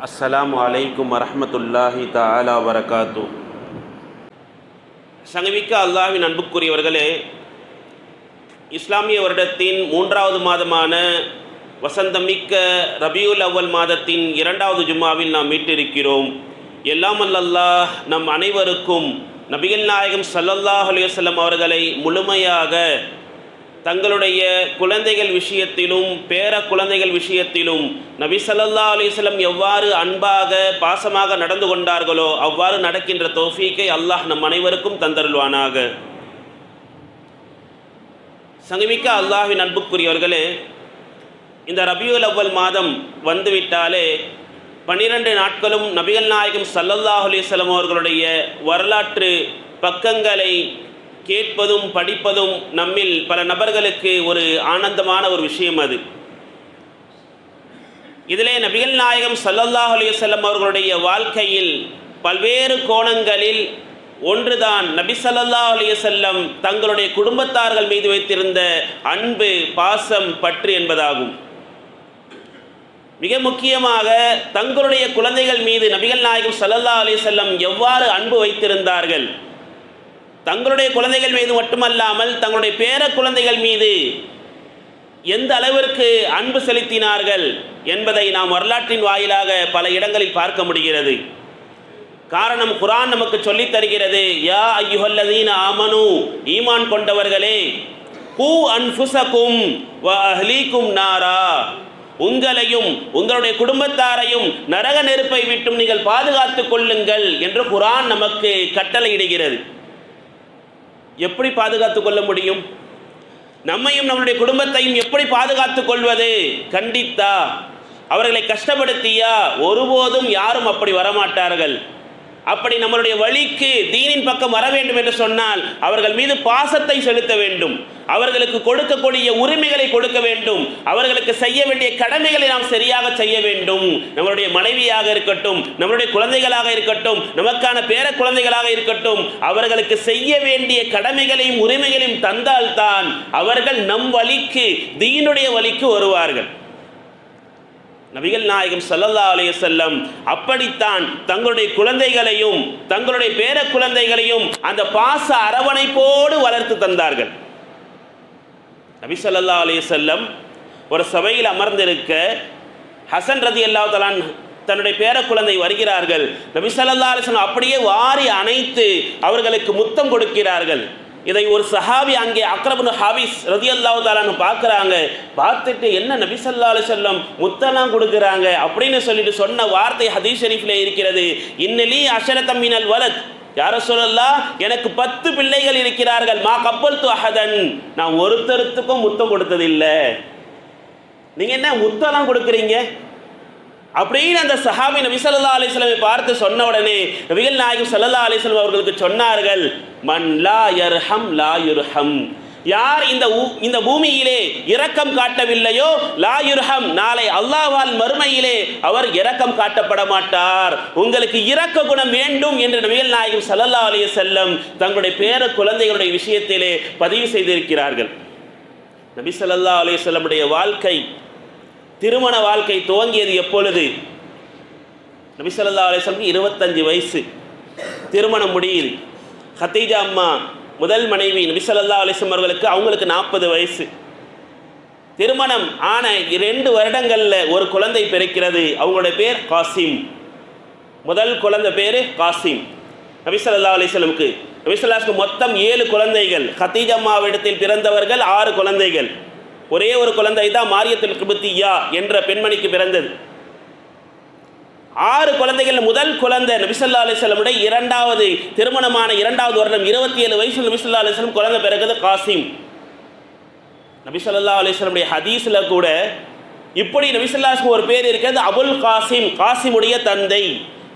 அஸ்ஸலாமு அலைக்கும் வரஹ்மத்துல்லாஹி தாலா வரகாத்து சங்கமிக்க அல்லாஹின் அன்புக்குரியவர்களே இஸ்லாமிய வருடத்தின் மூன்றாவது மாதமான வசந்தமிக்க ரபியுல் அவ்வல் மாதத்தின் இரண்டாவது ஜும்மாவில் நாம் மீட்டிருக்கிறோம் எல்லாம் அல்லல்லாஹ் நம் அனைவருக்கும் நபிகள் நாயகம் சல்லல்லாஹ் அலுவலம் அவர்களை முழுமையாக தங்களுடைய குழந்தைகள் விஷயத்திலும் பேர குழந்தைகள் விஷயத்திலும் நபி ஸல்லல்லாஹு அலைஹி எவ்வாறு அன்பாக பாசமாக நடந்து கொண்டார்களோ அவ்வாறு நடக்கின்ற தோஃபீக்கை அல்லாஹ் நம் அனைவருக்கும் தந்தருள்வானாக. சங்கமிக்க அல்லாஹின் அன்புக்குரியவர்களே இந்த ரபியுல் அவ்வல் மாதம் வந்துவிட்டாலே பன்னிரண்டு நாட்களும் நபிகள் நாயகம் சல்லல்லாஹ் அலிஸ்லம் அவர்களுடைய வரலாற்று பக்கங்களை கேட்பதும் படிப்பதும் நம்மில் பல நபர்களுக்கு ஒரு ஆனந்தமான ஒரு விஷயம் அது. இதிலே நபிகள் நாயகம் சல்லல்லாஹ் அலைஹி அவர்களுடைய வாழ்க்கையில் பல்வேறு கோணங்களில் ஒன்றுதான் நபி ஸல்லல்லாஹு அலைஹி தங்களுடைய குடும்பத்தார்கள் மீது வைத்திருந்த அன்பு பாசம் பற்று என்பதாகும். மிக முக்கியமாக தங்களுடைய குழந்தைகள் மீது நபிகள் நாயகம் சல்லல்லா அலைஹி எவ்வாறு அன்பு வைத்திருந்தார்கள்? தங்களுடைய குழந்தைகள் மீது மட்டுமல்லாமல் தங்களுடைய பேர குழந்தைகள் மீது எந்த அளவிற்கு அன்பு செலுத்தினார்கள் என்பதை நாம் வரலாற்றின் வாயிலாக பல இடங்களில் பார்க்க முடிகிறது. காரணம் குரான் நமக்கு சொல்லித் தருகிறது யா ஐயுஹல்லதீன ஆமனு ஈமான் கொண்டவர்களே ஹூ அன்ஃபுசக்கும் வ அஹ்லீக்கும் நாரா உங்களையும் உங்களுடைய குடும்பத்தாரையும் நரக நெருப்பை விட்டும் நீங்கள் பாதுகாத்துக் கொள்ளுங்கள் என்று குரான் நமக்கு கட்டளையிடுகிறது. எப்படி பாதுகாத்து கொள்ள முடியும்? நம்மையும் நம்மளுடைய குடும்பத்தையும் எப்படி பாதுகாத்து கொள்வது? கண்டித்தா. அவர்களை கஷ்டப்படுத்தியா? ஒருபோதும் யாரும் அப்படி வரமாட்டார்கள். அப்படி நம்மளுடைய வழிக்கு தீனின் பக்கம் வர வேண்டும் என்று சொன்னால் அவர்கள் மீது பாசத்தை செலுத்த வேண்டும். அவர்களுக்கு கொடுக்கக்கூடிய உரிமைகளை கொடுக்க வேண்டும். அவர்களுக்கு செய்ய வேண்டிய கடமைகளை நாம் சரியாக செய்ய வேண்டும். நம்மளுடைய மனைவியாக இருக்கட்டும் நம்மளுடைய குழந்தைகளாக இருக்கட்டும் நமக்கான பேர குழந்தைகளாக இருக்கட்டும் அவர்களுக்கு செய்ய வேண்டிய கடமைகளையும் உரிமைகளையும் தந்தால்தான் அவர்கள் நம் வழிக்கு தீனுடைய வழிக்கு வருவார்கள். நபிகள் நாயகம் சல்லல்லா அலைய செல்லம் அப்படித்தான் தங்களுடைய குழந்தைகளையும் தங்களுடைய பேர குழந்தைகளையும் அந்த பாச அரவணைப்போடு வளர்த்து தந்தார்கள். நபி சல்லா அலைய செல்லம் ஒரு சபையில் அமர்ந்திருக்க ஹசன் ரதி அல்லா தலான் தன்னுடைய பேர குழந்தை வருகிறார்கள். நபி சல்லா அலிஸ்லாம் அப்படியே வாரி அணைத்து அவர்களுக்கு முத்தம் கொடுக்கிறார்கள். இதை ஒரு சஹாபி அங்கே அக்ரபுன் ஹாபிஸ் ரதி அல்லாஹு தாலான்னு பார்க்குறாங்க. பார்த்துட்டு என்ன நபி சல்லா அலி சொல்லம் முத்தெல்லாம் கொடுக்குறாங்க அப்படின்னு சொல்லிட்டு சொன்ன வார்த்தை ஹதீஸ் ஷெரீஃபில் இருக்கிறது. இன்னலி அஷரத்தம்மினல் வலத். யார சொல்லலாம் எனக்கு பத்து பிள்ளைகள் இருக்கிறார்கள். மா கப்பல் து அஹதன். நான் ஒருத்தருத்துக்கும் முத்தம் கொடுத்ததில்லை. நீங்கள் என்ன முத்தெல்லாம் கொடுக்குறீங்க? அப்படின்னு அந்த சஹாபி நபி சல்லா அலிஸ்லாமை பார்த்து சொன்ன உடனே நபிகள் நாயகம் சல்லா அலிஸ்லாம் அவர்களுக்கு சொன்னார்கள். மன் லா யர்ஹம் லா யுர்ஹம். யார் இந்த இந்த பூமியிலே இரக்கம் காட்டவில்லையோ லாயுர்ஹம் நாளை அல்லாஹால் மறுமையிலே அவர் இரக்கம் காட்டப்பட மாட்டார். உங்களுக்கு இரக்க குணம் வேண்டும் என்று நபிகள் நாயகம் சல்லல்லா அலைய செல்லம் தங்களுடைய பேர குழந்தைகளுடைய விஷயத்திலே பதிவு செய்திருக்கிறார்கள். நபி சல்லா அலைய செல்லமுடைய வாழ்க்கை திருமண வாழ்க்கை துவங்கியது எப்பொழுது? நபி சொல்லா அலிஸ்லமுக்கு இருபத்தஞ்சு வயசு. திருமணம் முடியுது. ஹத்தீஜா அம்மா முதல் மனைவி நபிசல்லா அலிஸ்லம் அவர்களுக்கு அவங்களுக்கு நாற்பது வயசு. திருமணம் ஆன இரண்டு வருடங்களில் ஒரு குழந்தை பிறக்கிறது. அவங்களோட பேர் காசிம். முதல் குழந்தை பேர் காசிம். நபிசல்லா அலிஸ்லமுக்கு நபிசல்லாஸ்க்கு மொத்தம் ஏழு குழந்தைகள். ஹத்தீஜா அம்மாவிடத்தில் பிறந்தவர்கள் ஆறு குழந்தைகள். ஒரே ஒரு குழந்தை தான் மாரியத்தில் கிபத்தியா என்ற பெண்மணிக்கு பிறந்தது. ஆறு குழந்தைகள் முதல் குழந்தை நபிசல்லா அலிஸ்லமுடைய இரண்டாவது திருமணமான இரண்டாவது வருடம் இருபத்தி ஏழு வயசு நபிசல்லா அலிஸ்லம் குழந்தை பிறகுது காசிம். நபிசல்லா அலிஸ்லமுடைய ஹதீஸில் கூட இப்படி நபிசல்லாஸ்க்கு ஒரு பேர் இருக்கிறது அபுல் காசிம் காசிமுடைய தந்தை.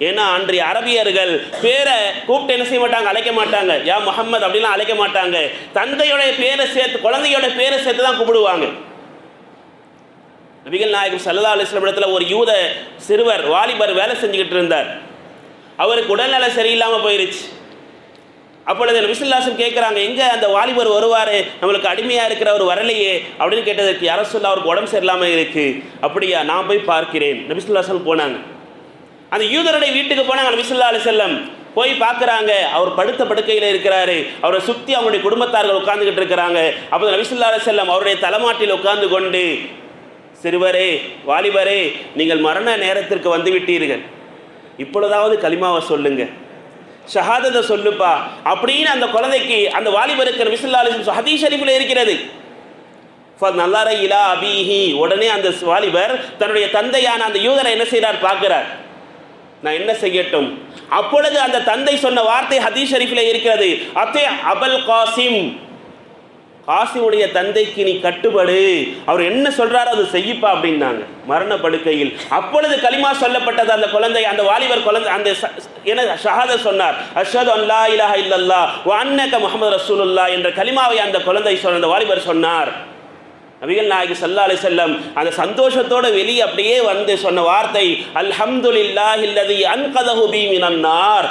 ஏன்னா அன்றைய அரபியர்கள் பேரை கூப்பிட்டு என்ன செய்ய மாட்டாங்க? அழைக்க மாட்டாங்க. யா முகமது அப்படிலாம் அழைக்க மாட்டாங்க. தந்தையோடைய பேரை சேர்த்து குழந்தையோட பேரை சேர்த்து தான் கூப்பிடுவாங்க. நபிகள் நாயகம் சல்லா அலிஸ்லாம் இடத்துல ஒரு யூத சிறுவர் வாலிபர் வேலை செஞ்சுக்கிட்டு இருந்தார். அவருக்கு உடல்நல சரியில்லாமல் போயிருச்சு. அப்பொழுது நபிசுல்லாசன் கேட்குறாங்க எங்கே அந்த வாலிபர் வருவார்? நம்மளுக்கு அடிமையாக இருக்கிறவர் வரலையே. அப்படின்னு கேட்டதற்கு யார சொல்ல அவருக்கு உடம்பு சரியில்லாமல் இருக்குது அப்படியா நான் போய் பார்க்கிறேன். நபிசுல்லாசன் போனாங்க. அந்த யூதருடைய வீட்டுக்கு போனாங்க நபிசுல்லா அலி செல்லம் போய் பார்க்குறாங்க அவர் படுத்த படுக்கையில் இருக்கிறாரு. அவரை சுற்றி அவங்களுடைய குடும்பத்தார்கள் உட்காந்துக்கிட்டு இருக்கிறாங்க. அப்போ நபிசுல்லா அலி செல்லம் அவருடைய தலைமாட்டில் உட்காந்து கொண்டு சிறுவரே வாலிபரே நீங்கள் மரண நேரத்திற்கு வந்து விட்டீர்கள் இப்பொழுதாவது கலிமாவை சொல்லுங்க. ஷஹாதத்தை சொல்லுப்பா. அப்படின்னு அந்த குழந்தைக்கு அந்த வாலிபருக்கு நபிசுல்லா அலிஸ்லம் ஹதீஸ் ஷரீஃபில் இருக்கிறது. நல்லார இலா அபிஹி. உடனே அந்த வாலிபர் தன்னுடைய தந்தையான அந்த யூதரை என்ன செய்கிறார் பார்க்கிறார். நான் என்ன செய்யட்டும்? அப்பொழுது அந்த தந்தை சொன்ன வார்த்தை ஹதீஸ் ஷரீஃபில் இருக்கிறது. அத்தே அபல் காசிம். காசிமுடைய தந்தைக்கு நீ கட்டுப்படு. அவர் என்ன சொல்றாரோ அது செய்யப்பா அப்படின்னாங்க. மரண படுக்கையில். அப்பொழுது களிமா சொல்லப்பட்டது அந்த குழந்தை அந்த வாலிபர் குழந்தை அந்த என ஷஹாத சொன்னார். அஷ்ஹது அல்லா இலாஹ இல்லல்லா வ அன்னக முகமது ரசூலுல்லா என்ற கலிமாவை அந்த குழந்தை சொன்ன அந்த வாலிபர் சொன்னார். நபிகள் நாயகி சல்லா அலி செல்லம் அந்த சந்தோஷத்தோட வெளியே அப்படியே வந்து சொன்ன வார்த்தை அல்ஹம்துலில்லாஹில்லதி அன்கதஹு பி மினன்னார்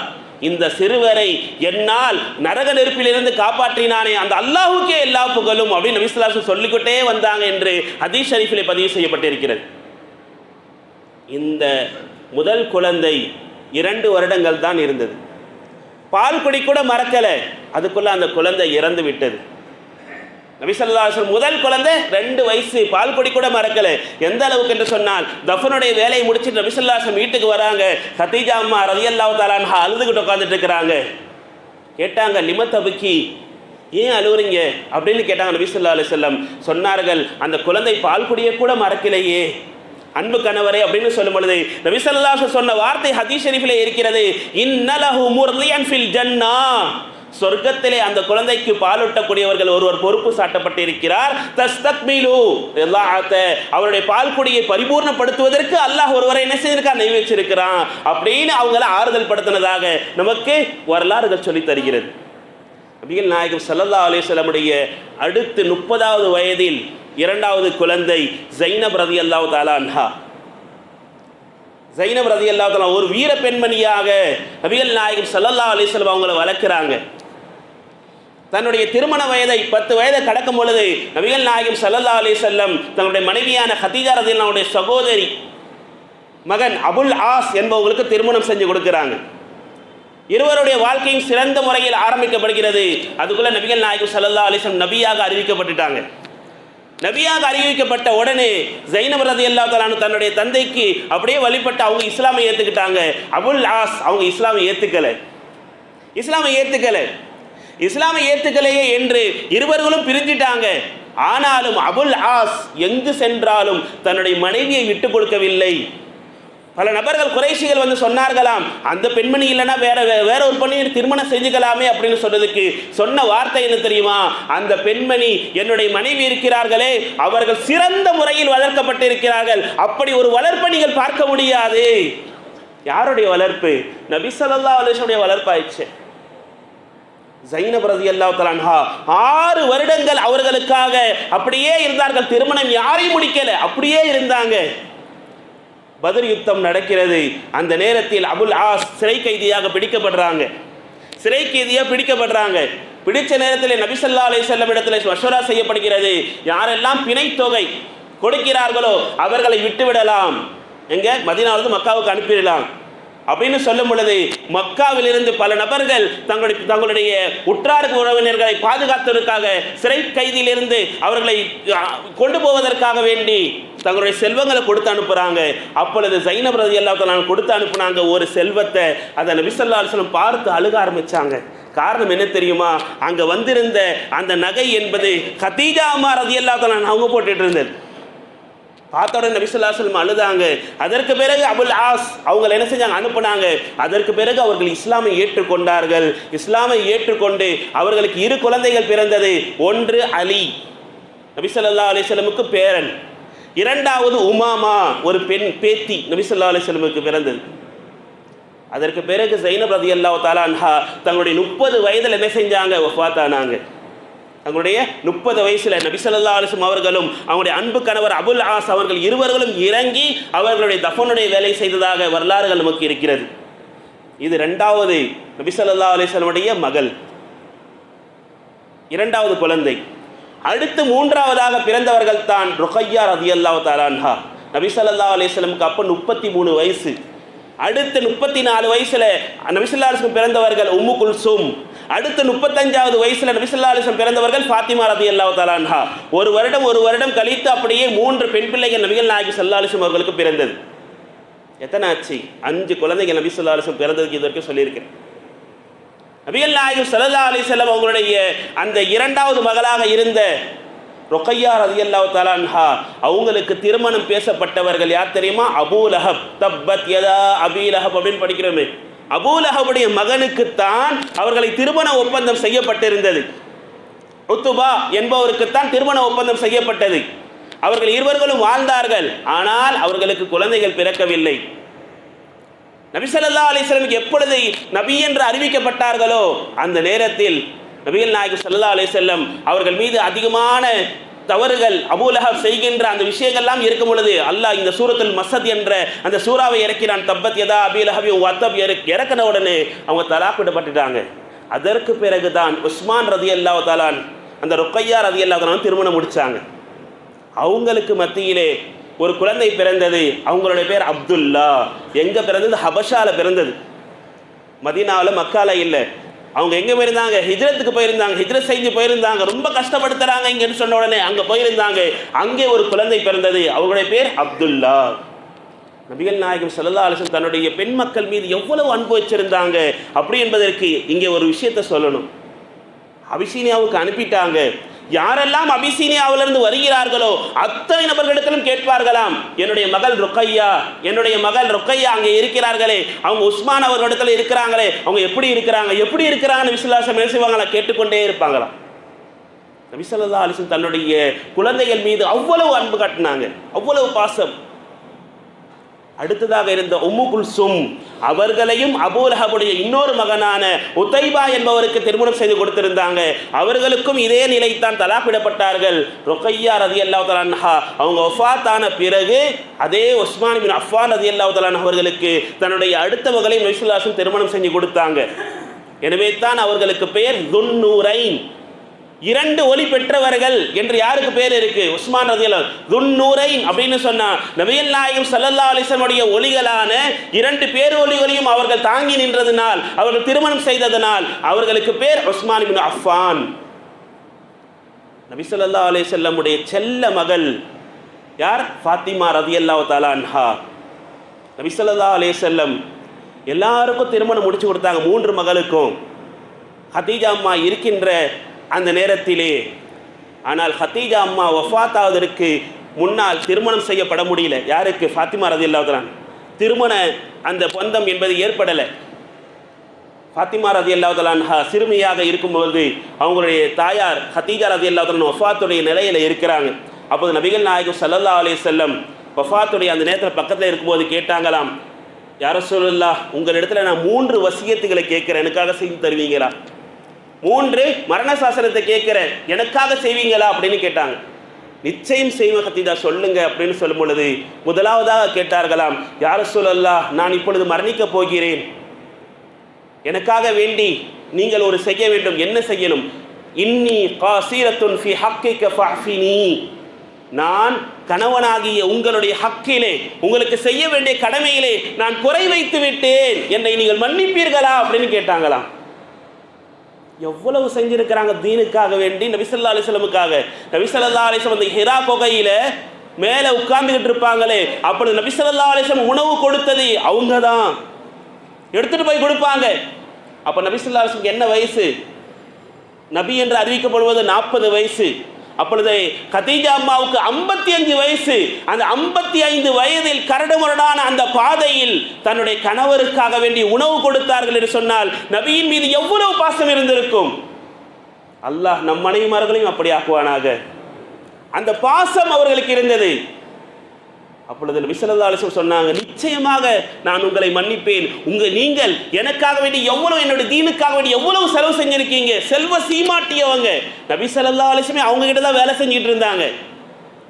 இந்த சிறுவரை என்னால் நரக நெருப்பிலிருந்து காப்பாற்றினானே அந்த அல்லாஹ்வுக்கே எல்லா புகழும் அப்படின்னு நபிசுல்லாசு சொல்லிக்கிட்டே வந்தாங்க என்று ஹதீஸ் ஷரீஃபிலே பதிவு செய்யப்பட்டிருக்கிறது. இந்த முதல் குழந்தை இரண்டு வருடங்கள் தான் இருந்தது. பால் குடி கூட மறக்கலை. அதுக்குள்ளே அந்த குழந்தை இறந்து விட்டது. நபிசல்லாசன் முதல் குழந்தை ரெண்டு வயசு. பால் கொடி கூட மறக்கல. எந்த அளவுக்கு என்று சொன்னால் தஃபனுடைய வேலையை முடிச்சுட்டு நபிசல்லாசன் வீட்டுக்கு வராங்க. கத்தீஜா அம்மா ரதியல்லாஹு தாலான்ஹா அழுதுகிட்டு உட்காந்துட்டு இருக்கிறாங்க. கேட்டாங்க லிமத்தபுக்கி ஏன் அழுவுறீங்க? அப்படின்னு கேட்டாங்க நபிசல்லா அலிசல்லம் சொன்னார்கள் அந்த குழந்தை பால் குடியை கூட மறக்கலையே. அன்பு கணவரே அப்படின்னு சொல்லும் பொழுது நபிசல்லாஹு சொன்ன வார்த்தை ஹதீஷ் ஷெரீஃபில் இருக்கிறது இன்னலஹு முர்லியன் ஃபில் ஜன்னா. சொர்க்கத்திலே அந்த குழந்தைக்கு பாலூட்டக்கூடியவர்கள் ஒருவர் பொறுப்பு சாட்டப்பட்டிருக்கிறார். தஸ்தக்மிலு எல்லாத்த அவருடைய பால் குடியை பரிபூர்ணப்படுத்துவதற்கு அல்லாஹ் ஒருவரை என்ன செய்திருக்கார்? நெய் வச்சிருக்கிறான் அப்படின்னு அவங்கள ஆறுதல் படுத்தினதாக நமக்கு வரலாறுகள் சொல்லி தருகிறது. நபிகள் நாயகம் சல்லல்லா அலைஹி அடுத்து முப்பதாவது வயதில் இரண்டாவது குழந்தை ஜைனப் ரதி அல்லாஹ் தாலா அன்ஹா. ஜைனப் ரதி அல்லாஹ் தாலா ஒரு வீர பெண்மணியாக நபிகள் நாயகம் சல்லல்லா அலைஹி வஸல்லம் அவங்கள வளர்க்குறாங்க. தன்னுடைய திருமண வயதை பத்து வயதை கடக்கும் பொழுது நபிகள் நாயகம் சல்லல்லா அலி செல்லம் தன்னுடைய மனைவியான ஹதீஜா ரதில்லாவுடைய சகோதரி மகன் அபுல் ஆஸ் என்பவங்களுக்கு திருமணம் செஞ்சு கொடுக்குறாங்க. இருவருடைய வாழ்க்கையும் சிறந்த முறையில் ஆரம்பிக்கப்படுகிறது. அதுக்குள்ள நபிகள் நாயகம் சல்லல்லா அலிசம் நபியாக அறிவிக்கப்பட்டுட்டாங்க. நபியாக அறிவிக்கப்பட்ட உடனே ஜைனப் அல்லா தலானு தன்னுடைய தந்தைக்கு அப்படியே வழிபட்டு அவங்க இஸ்லாமை ஏற்றுக்கிட்டாங்க அபுல் ஆஸ் அவங்க இஸ்லாமை ஏற்றுக்கலை இஸ்லாமை ஏற்றுக்கலை இஸ்லாமை ஏற்றுக்கலையே என்று இருவர்களும் பிரிஞ்சிட்டாங்க. ஆனாலும் அபுல் ஆஸ் எங்கு சென்றாலும் தன்னுடைய மனைவியை விட்டு கொடுக்கவில்லை. பல நபர்கள் குறைஷிகள் வந்து சொன்னார்களாம் அந்த பெண்மணி இல்லைன்னா வேற வேற ஒரு பெண்ணை திருமணம் செஞ்சுக்கலாமே அப்படின்னு சொன்னதுக்கு சொன்ன வார்த்தை என்ன தெரியுமா? அந்த பெண்மணி என்னுடைய மனைவி இருக்கிறார்களே அவர்கள் சிறந்த முறையில் வளர்க்கப்பட்டிருக்கிறார்கள். அப்படி ஒரு வளர்ப்பை நீங்கள் பார்க்க முடியாது. யாருடைய வளர்ப்பு? நபி ஸல்லல்லாஹு வளர்ப்பாயிடுச்சு. ஜைனப் ரதி அல்லாஹ் ஆறு வருடங்கள் அவர்களுக்காக அப்படியே இருந்தார்கள். திருமணம் யாரையும் முடிக்கல. அப்படியே இருந்தாங்க. பதில் யுத்தம் நடக்கிறது. அந்த நேரத்தில் அபுல் ஆஸ் சிறை கைதியாக பிடிக்கப்படுறாங்க. சிறை கைதியாக பிடிக்கப்படுறாங்க. பிடித்த நேரத்தில் நபிசல்லா அலைஹி செல்லம் இடத்துல மஷோரா செய்யப்படுகிறது. யாரெல்லாம் பிணைத் தொகை கொடுக்கிறார்களோ அவர்களை விட்டுவிடலாம். எங்க? மதினாவது மக்காவுக்கு அனுப்பிடலாம். அப்படின்னு சொல்லும் பொழுது மக்காவிலிருந்து பல நபர்கள் தங்களுடைய தங்களுடைய உற்றார் உறவினர்களை பாதுகாத்ததற்காக சிறை கைதியிலிருந்து அவர்களை கொண்டு போவதற்காக வேண்டி தங்களுடைய செல்வங்களை கொடுத்து அனுப்புகிறாங்க அப்பொழுது ஜைனப் ரதி அல்லாஹ் கொடுத்து அனுப்புனாங்க ஒரு செல்வத்தை. அதை நபிசல்லா அலுவலம் பார்த்து அழுக ஆரம்பித்தாங்க காரணம் என்ன தெரியுமா? அங்கே வந்திருந்த அந்த நகை என்பது கதீஜா அம்மா ரதி நான் அவங்க போட்டுட்டு இருந்தது. பார்த்த உடனே நபிசுல்லாஸ்லம் அழுதாங்க. அதற்கு பிறகு அபுல் ஆஸ் அவங்களை என்ன செஞ்சாங்க? அனுப்புனாங்க. அதற்கு பிறகு அவர்கள் இஸ்லாமை ஏற்றுக்கொண்டார்கள். இஸ்லாமை ஏற்றுக்கொண்டு அவர்களுக்கு இரு குழந்தைகள் பிறந்தது. ஒன்று அலி நபிசல்லா அலிசலமுக்கு பேரன். இரண்டாவது உமாமா ஒரு பெண் பேத்தி நபிசல்லா அலிசலமுக்கு பிறந்தது. அதற்கு பிறகு ஜைனப் ரதி அல்லாஹ் தாலான்ஹா தங்களுடைய முப்பது வயதில் என்ன செஞ்சாங்க? ஒஃபாத்தானாங்க தங்களுடைய முப்பது வயசுல நபிசல்லா அலிஸ்லம் அவர்களும் அவங்களுடைய அன்பு கணவர் அபுல் ஆஸ் அவர்கள் இருவர்களும் இறங்கி அவர்களுடைய தஃபனுடைய வேலை செய்ததாக வரலாறுகள் நமக்கு இருக்கிறது. இது ரெண்டாவது நபிசல்லா அலிஸ்லமுடைய மகள். இரண்டாவது குழந்தை. அடுத்து மூன்றாவதாக பிறந்தவர்கள் தான் ருக்கையா ரதி அல்லாஹ் தாலான்ஹா நபிசல்லா அலிஸ்லமுக்கு அப்போ முப்பத்தி மூணு வயசு. அடுத்து முப்பத்தி நாலு வயசுல நபிசுல்லாலிசம் பிறந்தவர்கள் உம்மு குல்சும். அடுத்து முப்பத்தஞ்சாவது வயசுல நபிசுல்லாலிசம் பிறந்தவர்கள் ஃபாத்திமா ரதி அல்லாஹ் தலான்ஹா ஒரு வருடம் ஒரு வருடம் கழித்து அப்படியே மூன்று பெண் பிள்ளைகள் நபிகள் நாயகி சல்லாலிசம் அவர்களுக்கு பிறந்தது. எத்தனை ஆச்சு? அஞ்சு குழந்தைகள் நபி சொல்லாலிசம் பிறந்ததுக்கு இது வரைக்கும் சொல்லியிருக்கேன். நபிகள் நாயகம் சல்லா அலிசல்லம் அவங்களுடைய அந்த இரண்டாவது மகளாக இருந்த ரொக்கையா ரதியல்லாஹு தலான்ஹா அவங்களுக்கு திருமணம் பேசப்பட்டவர்கள் யார் தெரியுமா? அபூலஹப் தப்பத் யதா அபீலஹப் அப்படின்னு படிக்கிறோமே. அபூலஹபுடைய மகனுக்குத்தான் அவர்களை திருமண ஒப்பந்தம் செய்யப்பட்டிருந்தது. உத்துபா என்பவருக்குத்தான் திருமண ஒப்பந்தம் செய்யப்பட்டது. அவர்கள் இருவர்களும் வாழ்ந்தார்கள். ஆனால் அவர்களுக்கு குழந்தைகள் பிறக்கவில்லை. நபிசல்லா அலிஸ்லமுக்கு எப்பொழுது நபி என்று அறிவிக்கப்பட்டார்களோ அந்த நேரத்தில் நபிகள் நாயகம் சல்லா அலிசல்லம் அவர்கள் மீது அதிகமான தவறுகள் அபூலஹப் செய்கின்ற அந்த விஷயங்கள்லாம் இருக்கும் பொழுது அல்லாஹ் இந்த சூரத்தில் மசத் என்ற அந்த சூறாவை இறக்கினான். தப்பத் எதா அபீலஹபி வத்தப் இறக்கின உடனே அவங்க தலாப்பிடப்பட்டுட்டாங்க அதற்கு பிறகுதான் உஸ்மான் ரதி அல்லா தலான் அந்த ரொக்கையா ரதி அல்லா திருமணம் முடித்தாங்க அவங்களுக்கு மத்தியிலே ஒரு குழந்தை பிறந்தது அவங்களுடைய பேர் அப்துல்லா. எங்கே பிறந்தது? ஹபஷால பிறந்தது. மதினாவில் மக்கால இல்லை. அவங்க எங்கே போயிருந்தாங்க? ஹிஜ்ரத்துக்கு போயிருந்தாங்க. ஹிஜ்ரத் செஞ்சு போயிருந்தாங்க. ரொம்ப கஷ்டப்படுத்துறாங்க இங்கன்னு சொன்ன உடனே அங்கே போயிருந்தாங்க. அங்கே ஒரு குழந்தை பிறந்தது. அவங்களுடைய பேர் அப்துல்லா. நபிகள் நாயகம் சல்லா அலிசன் தன்னுடைய பெண் மக்கள் மீது எவ்வளவு அன்பு வச்சிருந்தாங்க? அப்படி என்பதற்கு இங்கே ஒரு விஷயத்தை சொல்லணும். அபிசீனியாவுக்கு அனுப்பிட்டாங்க. யாரெல்லாம் அபிசீனியாவிலிருந்து வருகிறார்களோ அத்தனை நபர்களிடத்திலும் கேட்பார்களாம் என்னுடைய மகள் ருக்கையா என்னுடைய மகள் ருக்கையா அங்கே இருக்கிறார்களே அவங்க உஸ்மான் அவர்களிடத்தில் இருக்கிறாங்களே அவங்க எப்படி இருக்கிறாங்க எப்படி இருக்கிறாங்கன்னு விசுவாசம் என்ன செய்வாங்களா? கேட்டுக்கொண்டே இருப்பாங்களாம். நபிசல்லா அலிசன் தன்னுடைய குழந்தைகள் மீது அவ்வளவு அன்பு காட்டினாங்க அவ்வளவு பாசம். அடுத்ததாக இருந்த உம்மு குல்சும் அவர்களையும் அபூலஹபுடைய இன்னொரு மகனான உத்தைபா என்பவருக்கு திருமணம் செய்து கொடுத்திருந்தாங்க. அவர்களுக்கும் இதே நிலைத்தான் தலாப்பிடப்பட்டார்கள். ரொக்கையா ரதி அல்லாஹ் தலான்ஹா அவங்க ஒஃபாத்தான பிறகு அதே உஸ்மான் பின் அஃபான் ரதி அல்லாஹ் தலான் அவர்களுக்கு தன்னுடைய அடுத்த மகளையும் நபிசுல்லாசும் திருமணம் செஞ்சு கொடுத்தாங்க. எனவே தான் அவர்களுக்கு பெயர் துன்னூரைன். இரண்டு ஒளி பெற்றவர்கள் என்று யாருக்கு பேர் இருக்கு? உஸ்மான் ரதியல்லாஹ் துன்னூரைன் அப்படின்னு சொன்னா நபியல் நாயகம் சல்லல்லா அலிசனுடைய ஒளிகளான இரண்டு பேர் ஒளிகளையும் அவர்கள் தாங்கி நின்றதனால் அவர்கள் திருமணம் செய்ததனால் அவர்களுக்கு பேர் உஸ்மான் இப்னு அஃபான். நபி ஸல்லல்லாஹு அலைஹி செல்லமுடைய செல்ல மகள் யார்? ஃபாத்திமா ரதியல்லாஹு தஆலா தாலான்ஹா நபி ஸல்லல்லாஹு அலே செல்லம் எல்லாருக்கும் திருமணம் முடிச்சு கொடுத்தாங்க மூன்று மகளுக்கும். ஹதீஜா அம்மா இருக்கின்ற அந்த நேரத்திலே. ஆனால் ஹத்தீஜா அம்மா வஃபாத்தாவதற்கு முன்னால் திருமணம் செய்யப்பட முடியல. யாருக்கு? ஃபாத்திமா ரதி அல்லாத்தான் திருமண அந்த பந்தம் என்பது ஏற்படலை. ஃபாத்திமா ரதி அல்லாஹலான்ஹா சிறுமியாக இருக்கும்போது அவங்களுடைய தாயார் ஹத்தீஜா ரதி அல்லாஹலான் வஃபாத்துடைய நிலையில் இருக்கிறாங்க. அப்போது நபிகள் நாயகம் சல்லல்லா அலைஹி செல்லம் வஃபாத்துடைய அந்த நேரத்தில் பக்கத்தில் இருக்கும்போது கேட்டாங்களாம் யார உங்கள் இடத்துல நான் மூன்று வசியத்துகளை கேட்குறேன். எனக்காக செய்து தருவீங்களா? மூன்று மரண சாசனத்தை கேட்குறேன் எனக்காக செய்வீங்களா? அப்படின்னு கேட்டாங்க. நிச்சயம் செய்வ கத்திதா சொல்லுங்க. அப்படின்னு சொல்லும் பொழுது முதலாவதாக கேட்டார்களாம் யார சொல்லல்லா நான் இப்பொழுது மரணிக்க போகிறேன். எனக்காக வேண்டி நீங்கள் ஒரு செய்ய வேண்டும். என்ன செய்யணும்? இன்னி காசீரத்துன் ஃபி ஹக்கிக ஃபஅஃபினி. நான் கணவனாகிய உங்களுடைய ஹக்கிலே உங்களுக்கு செய்ய வேண்டிய கடமையிலே நான் குறை வைத்து விட்டேன். என்னை நீங்கள் மன்னிப்பீர்களா? அப்படின்னு கேட்டாங்களாம். எவ்வளவு செஞ்சிருக்கிறாங்க தீனுக்காக வேண்டி நபிசல்லா அலிஸ்லமுக்காக நபிசல்லா அலிஸ்லம் அந்த ஹிரா கொகையில் மேலே உட்கார்ந்துக்கிட்டு இருப்பாங்களே அப்பொழுது நபிசல்லா அலிஸ்லம் உணவு கொடுத்தது அவங்க தான் எடுத்துட்டு போய் கொடுப்பாங்க. அப்போ நபிசல்லா அலிஸ்லமுக்கு என்ன வயசு? நபி என்று அறிவிக்கப்படுவது நாற்பது வயசு. அப்பொழுது கதீஜா அம்மாவுக்கு ஐம்பத்தி அஞ்சு வயசு. அந்த ஐம்பத்தி ஐந்து வயதில் கரடுமுரடான அந்த பாதையில் தன்னுடைய கணவருக்காக வேண்டி உணவு கொடுத்தார்கள் என்று சொன்னால் நபியின் மீது எவ்வளவு பாசம் இருந்திருக்கும்? அல்லாஹ் நம் மனைவிமார்களையும் அப்படி ஆக்குவானாக அந்த பாசம் அவர்களுக்கு இருந்தது. அப்பொழுது நபி ஸல்லல்லாஹு சொன்னாங்க நிச்சயமாக நான் உங்களை மன்னிப்பேன். உங்கள் நீங்கள் எனக்காக வேண்டி எவ்வளவு என்னுடைய தீனுக்காக வேண்டி எவ்வளவு செலவு செஞ்சுருக்கீங்க? செல்வ சீமாட்டியவங்க. நபி ஸல்லல்லாஹு அவங்க கிட்ட தான் வேலை செஞ்சுட்டு இருந்தாங்க.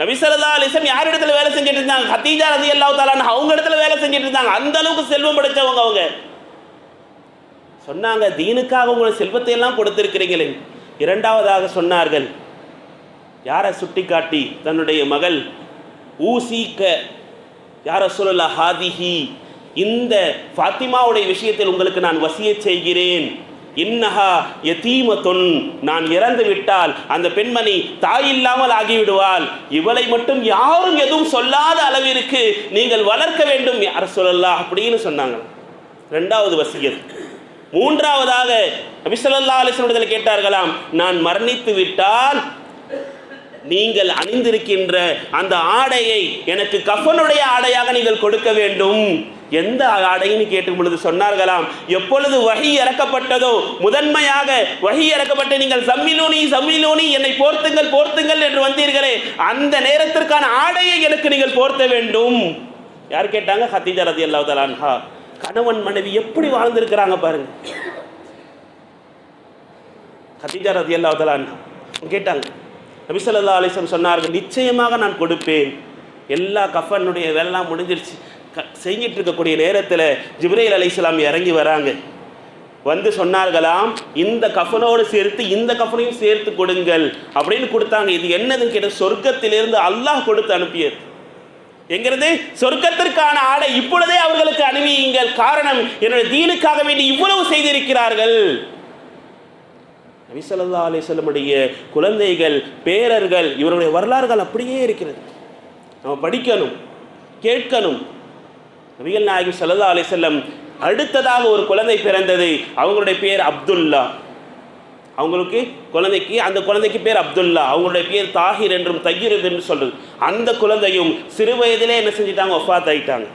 நபி ஸல்லல்லாஹு யார் இடத்துல வேலை செஞ்சுட்டு இருந்தாங்க? ஹத்தீஜா ரதி தஆலா அவங்க இடத்துல வேலை செஞ்சுட்டு இருந்தாங்க. அந்த அளவுக்கு செல்வம் படைச்சவங்க அவங்க. சொன்னாங்க தீனுக்காக உங்களை செல்வத்தை எல்லாம் கொடுத்திருக்கிறீங்களே. இரண்டாவதாக சொன்னார்கள் யாரை சுட்டிக்காட்டி தன்னுடைய மகள் ஊசிக்க. யார சொல்லல ஹாதிஹி இந்த ஃபாத்திமாவுடைய விஷயத்தில் உங்களுக்கு நான் வசியச் செய்கிறேன். இன்னஹா யதீமத்துன் நான் இறந்து விட்டால் அந்த பெண்மணி தாய் இல்லாமல் ஆகிவிடுவாள். இவளை மட்டும் யாரும் எதுவும் சொல்லாத அளவிற்கு நீங்கள் வளர்க்க வேண்டும். யார் சொல்லலாம் அப்படின்னு சொன்னாங்க. ரெண்டாவது வசியத். மூன்றாவதாக நபிசல்லா அலிஸ்வரத்தில் கேட்டார்களாம் நான் மரணித்து விட்டால் நீங்கள் அணிந்திருக்கின்ற அந்த ஆடையை எனக்கு கஃபனுடைய ஆடையாக நீங்கள் கொடுக்க வேண்டும். எந்த ஆடைன்னு கேட்டும் பொழுது சொன்னார்களாம் எப்பொழுது வகி இறக்கப்பட்டதோ முதன்மையாக வகி இறக்கப்பட்ட நீங்கள் சம்மிலூனி சம்மிலூனி என்னை போர்த்துங்கள் போர்த்துங்கள் என்று வந்தீர்களே அந்த நேரத்திற்கான ஆடையை எனக்கு நீங்கள் போர்த்த வேண்டும். யார் கேட்டாங்க? ஹத்தீஜா ரதி அல்லாஹ் தலான்ஹா கணவன் மனைவி எப்படி வாழ்ந்திருக்கிறாங்க பாருங்க. ஹத்தீஜா ரதி அல்லா தலான்ஹா கேட்டாங்க நபிசல்லா அலிசம் சொன்னார்கள் நிச்சயமாக நான் கொடுப்பேன். எல்லா கஃபனுடைய வேலைலாம் முடிஞ்சிருச்சு. க செஞ்சிட்டு இருக்கக்கூடிய நேரத்தில் ஜிப்ரேல் அலிஸ்லாம் இறங்கி வராங்க. வந்து சொன்னார்களாம் இந்த கஃபனோடு சேர்த்து இந்த கஃபனையும் சேர்த்து கொடுங்கள் அப்படின்னு கொடுத்தாங்க. இது என்னதுன்னு கேட்ட சொர்க்கத்திலிருந்து அல்லாஹ் கொடுத்து அனுப்பியது. எங்கிறது சொர்க்கத்திற்கான ஆடை இப்பொழுதே அவர்களுக்கு அணிவியுங்கள் காரணம் என்னுடைய தீனுக்காக வேண்டி இவ்வளவு செய்திருக்கிறார்கள். நபிசல்லா அலிசல்லமுடைய குழந்தைகள் பேரர்கள் இவருடைய வரலாறுகள் அப்படியே இருக்கிறது. நம்ம படிக்கணும் கேட்கணும். நபிகள் நாயகி சல்லா அலிசல்லம் அடுத்ததாக ஒரு குழந்தை பிறந்தது அவங்களுடைய பேர் அப்துல்லா. அவங்களுக்கு குழந்தைக்கு அந்த குழந்தைக்கு பேர் அப்துல்லா. அவங்களுடைய பேர் தாஹிர் என்றும் தையிர் என்று சொல்றது. அந்த குழந்தையும் சிறு வயதிலே என்ன செஞ்சிட்டாங்க? ஒஃபாத் ஆகிட்டாங்க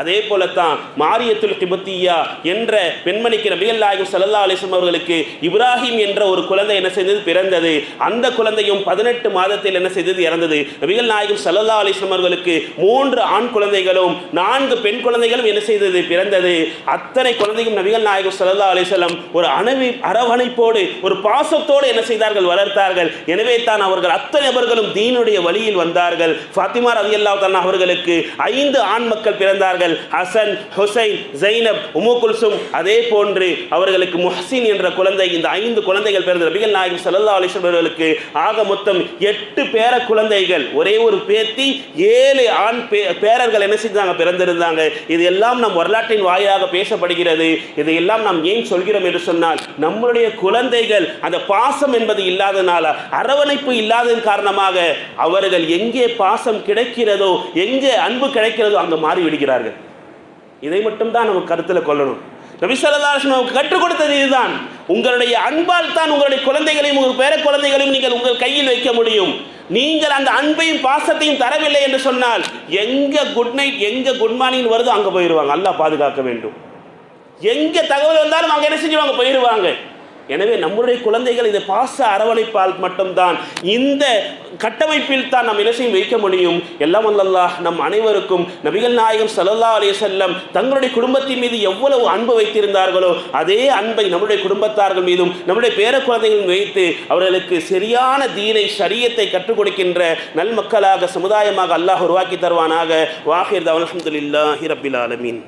அதே போலத்தான் மாரியத்துல் கிபத்தியா என்ற பெண்மணிக்கு நபிகள் நாயகம் சல்லா அலிஸ்லம் அவர்களுக்கு இப்ராஹிம் என்ற ஒரு குழந்தை என்ன செய்தது? பிறந்தது. அந்த குழந்தையும் பதினெட்டு மாதத்தில் என்ன செய்தது? இறந்தது. நபிகள் நாயகம் சல்லா அலிஸ்லம் அவர்களுக்கு மூன்று ஆண் குழந்தைகளும் நான்கு பெண் குழந்தைகளும் என்ன செய்தது? பிறந்தது. அத்தனை குழந்தையும் நபிகள் நாயகம் சல்லா அலிஸ்லம் ஒரு அணவி அரவணைப்போடு ஒரு பாசத்தோடு என்ன செய்தார்கள்? வளர்த்தார்கள். எனவே தான் அவர்கள் அத்தனை நபர்களும் தீனுடைய வழியில் வந்தார்கள். ஃபாத்திமா ரதி அல்லா அவர்களுக்கு ஐந்து ஆண் மக்கள் பிறந்தார்கள். Hasan Hussain Zainab Umm Kulsum அதே போன்று அவர்களுக்கு முஹசின் என்ற குழந்தை இந்த ஐந்து குழந்தைகள் பிறந்த நபிகள் நாயகம் சல்லா அலிஸ்லம் அவர்களுக்கு ஆக மொத்தம் எட்டு பேர குழந்தைகள். ஒரே ஒரு பேத்தி ஏழு ஆண் பேரர்கள் என்ன செஞ்சாங்க? பிறந்திருந்தாங்க. இது எல்லாம் நம் வரலாற்றின் வாயிலாக பேசப்படுகிறது. இதையெல்லாம் நாம் ஏன் சொல்கிறோம் என்று சொன்னால் நம்மளுடைய குழந்தைகள் அந்த பாசம் என்பது இல்லாதனால அரவணைப்பு இல்லாததன் காரணமாக அவர்கள் எங்கே பாசம் கிடைக்கிறதோ எங்கே அன்பு கிடைக்கிறதோ அங்கே மாறிவிடுகிறார்கள். இதை மட்டும்தான் நம்ம கருத்தில் கொள்ளணும். நபிசல்லாஸ்லம் நமக்கு கற்றுக் கொடுத்தது இதுதான். உங்களுடைய அன்பால் தான் உங்களுடைய குழந்தைகளையும் உங்கள் பேர குழந்தைகளையும் நீங்கள் உங்கள் கையில் வைக்க முடியும். நீங்கள் அந்த அன்பையும் பாசத்தையும் தரவில்லை என்று சொன்னால் எங்க குட் நைட் எங்க குட் மார்னிங் வருதோ அங்கே போயிடுவாங்க அல்லாஹ் பாதுகாக்க வேண்டும். எங்க தகவல் வந்தாலும் அங்கே என்ன செஞ்சுவாங்க போயிடுவாங்க எனவே நம்முடைய குழந்தைகள் இந்த பாச அரவணைப்பால் மட்டும்தான் இந்த கட்டமைப்பில் தான் நாம் இலசையும் வைக்க முடியும்? எல்லாம் அல்லல்லாஹ் நம் அனைவருக்கும் நபிகள் நாயகம் சல்லல்லா அலே செல்லம் தங்களுடைய குடும்பத்தின் மீது எவ்வளவு அன்பு வைத்திருந்தார்களோ அதே அன்பை நம்முடைய குடும்பத்தார்கள் மீதும் நம்முடைய பேர குழந்தைகள் வைத்து அவர்களுக்கு சரியான தீனை சரியத்தை கற்றுக் கொடுக்கின்ற நல் மக்களாக சமுதாயமாக அல்லாஹ் உருவாக்கி தருவானாக. வாஹிர் அலமதுல்லாஹி ரபில் ஆலமீன்.